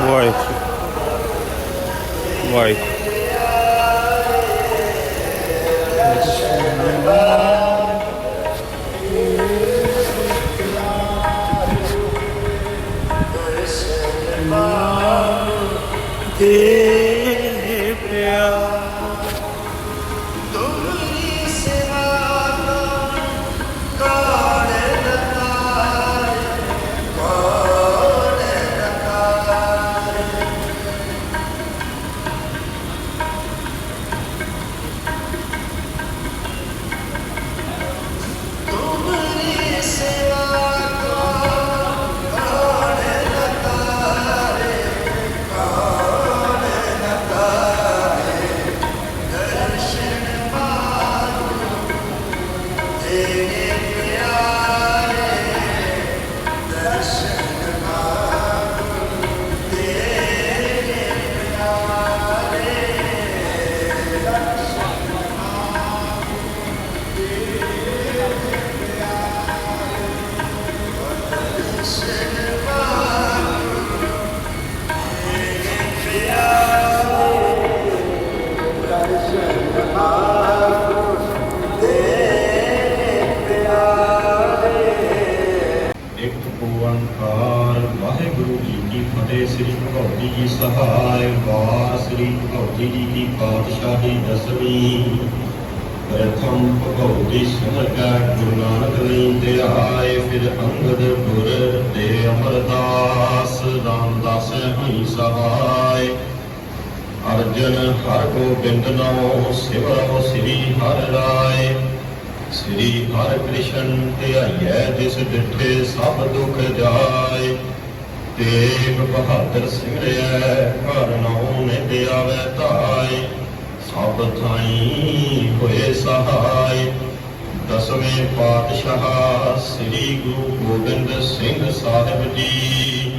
ਵਾਹਿਗੁਰੂ ਵਾਹਿਗੁਰੂ ਦੇ ਓੰਕਾਰ ਵਾਹਿਗੁਰੂ ਜੀ ਕੀ ਫਤਿਹ। ਸ੍ਰੀ ਭਗਵਤੀ ਜੀ ਸਹਾਇ। ਵਾਰ ਸ੍ਰੀ ਭਗਵਤੀ ਜੀ ਦੀ ਪਾਤਸ਼ਾਹੀ ਦਸਵੀਂ। ਪ੍ਰਥਮ ਭਗਵਤੀ ਸੁਨਕਾ ਗੁਰੂ ਨਾਨਕ ਲਈ ਤੇ ਆਏ ਫਿਰ ਅੰਗਦ ਗੁਰ ਤੇ ਅਮਰਦਾਸ। ਰਾਮਦਾਸ ਹਈ ਸਹਾਇ ਅਰਜਨ ਹਰ ਗੋਬਿੰਦ ਨਾਮ ਸਿਵਰੋ ਸ੍ਰੀ ਹਰਿ ਰਾਏ। ਸ੍ਰੀ ਹਰਿ ਕ੍ਰਿਸ਼ਨ ਧਿਆਈਐ, ਜਿਸ ਡਿਠੇ ਸਭ ਦੁਖ ਜਾਏ ਤੇਗ ਬਹਾਦਰ ਸਿੰਘੜਿਐ ਘਰ ਨਾਉ ਨੇ ਦਿਆਵੈ ਧਾਇ ਸਭ ਥਾਈ ਹੋਏ ਸਹਾਇ ਦਸਵੇਂ ਪਾਤਸ਼ਾਹ ਸ੍ਰੀ ਗੁਰੂ ਗੋਬਿੰਦ ਸਿੰਘ ਸਾਹਿਬ ਜੀ,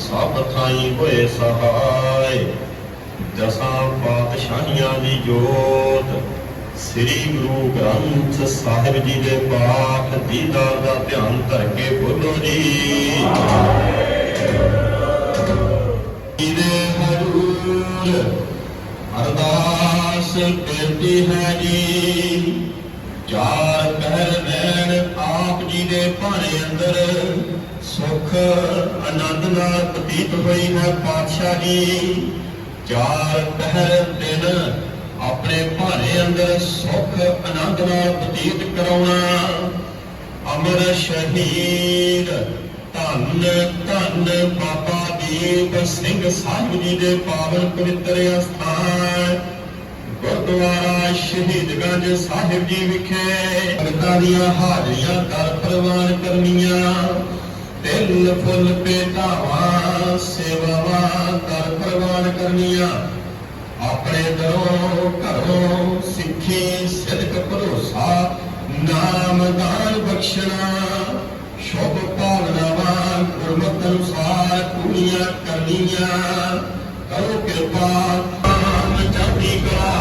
ਸਭ ਥਾਈ ਹੋਏ ਸਹਾਇ ਦਸਾਂ ਪਾਤਸ਼ਾਹੀਆਂ ਦੀ ਜੋਤ ਸ੍ਰੀ ਗੁਰੂ ਗ੍ਰੰਥ ਸਾਹਿਬ ਜੀ ਦੇ ਪਾਠ ਦੀਦਾਰ ਦਾ ਧਿਆਨ ਧਰ ਕੇ ਬੋਲੋ ਜੀ। ਜੀਦੇ ਹਰੂਰ ਅਰਦਾਸ ਬੇਨਤੀ ਹੈ ਜੀ। ਚਾਰ ਪਹਿਰ ਨੈਣ ਆਪ ਜੀ ਦੇ ਭਾਣੇ ਅੰਦਰ ਸੁਖ, ਆਨੰਦ ਨਾਲ ਪ੍ਰਤੀਤ ਹੋਈ ਹੈ ਪਾਤਸ਼ਾਹ ਜੀ। ਚਾਰ ਪਹਿਰ ਦਿਨ ਆਪਣੇ ਭਾਣੇ ਅੰਦਰ ਸੁਖ, ਆਨੰਦ ਨਾਲ ਬਤੀਤ ਕਰਾਉਣਾ। ਅਮਰ ਸ਼ਹੀਦ, ਧੰਨ ਧੰਨ ਬਾਬਾ ਦੀਪ ਸਿੰਘ ਸਾਹਿਬ ਜੀ ਦੇ ਪਾਵਨ ਪਵਿੱਤਰ ਅਸਥਾਨ, ਗੁਰਦੁਆਰਾ ਸ਼ਹੀਦਗੰਜ ਸਾਹਿਬ ਜੀ ਵਿਖੇ। ਭਗਤਾਂ ਦੀਆਂ ਹਾਜ਼ਰੀਆਂ ਕਰ ਪ੍ਰਵਾਨ ਕਰਨੀਆਂ। ਤਿਲ ਫੁੱਲ ਪੇਟਾਵਾਂ ਸੇਵਾਵਾਂ ਕਰ ਪ੍ਰਵਾਨ ਕਰਨੀਆਂ। ਆਪਣੇ ਦਰੋਂ ਘਰੋਂ ਸਿੱਖੀ, ਸਿਦਕ, ਭਰੋਸਾ, ਨਾਮ, ਦਾਨ, ਬਖਸ਼ਣਾ, ਸ਼ੁਭ ਭਾਵਨਾਵਾਂ ਗੁਰਮਤਿ ਅਨੁਸਾਰ ਪੂਰੀਆਂ ਕਰਨੀਆਂ। ਕਰੋ ਕਿਰਪਾ, ਨਾਮ ਜਪੀ ਕਰਾ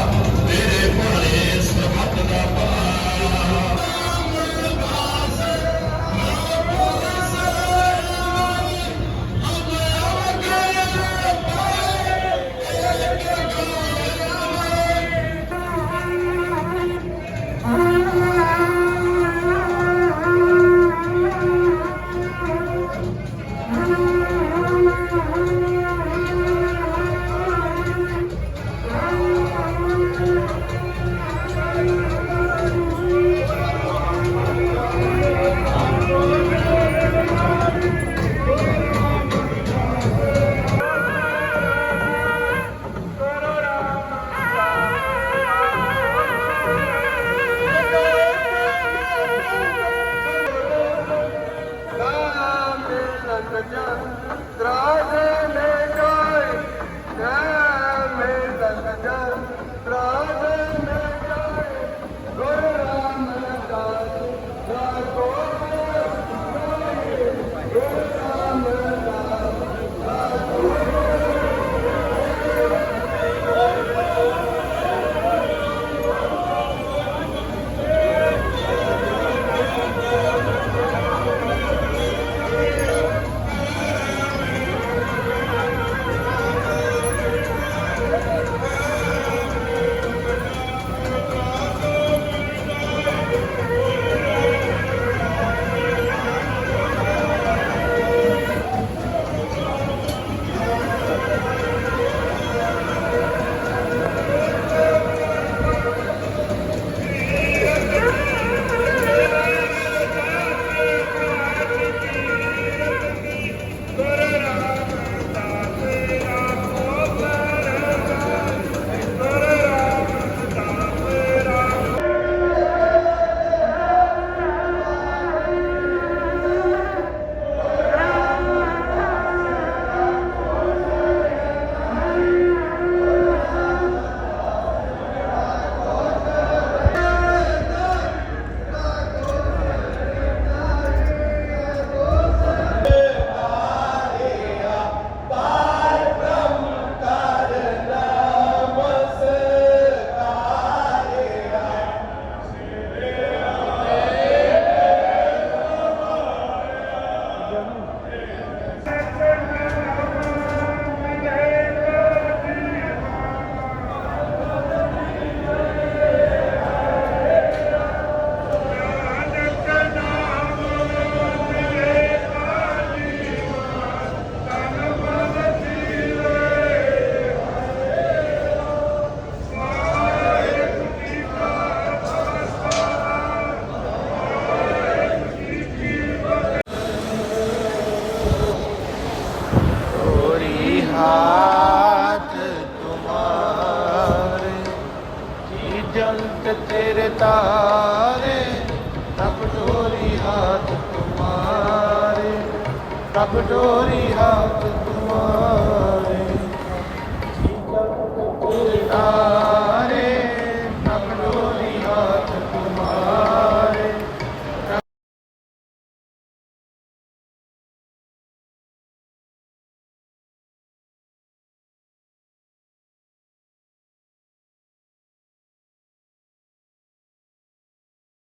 हाथ तुम्हारे जी जलत तेरे तारे तब डोरी हाथ तुम्हारे तब डोरी हाथ तुम्हारे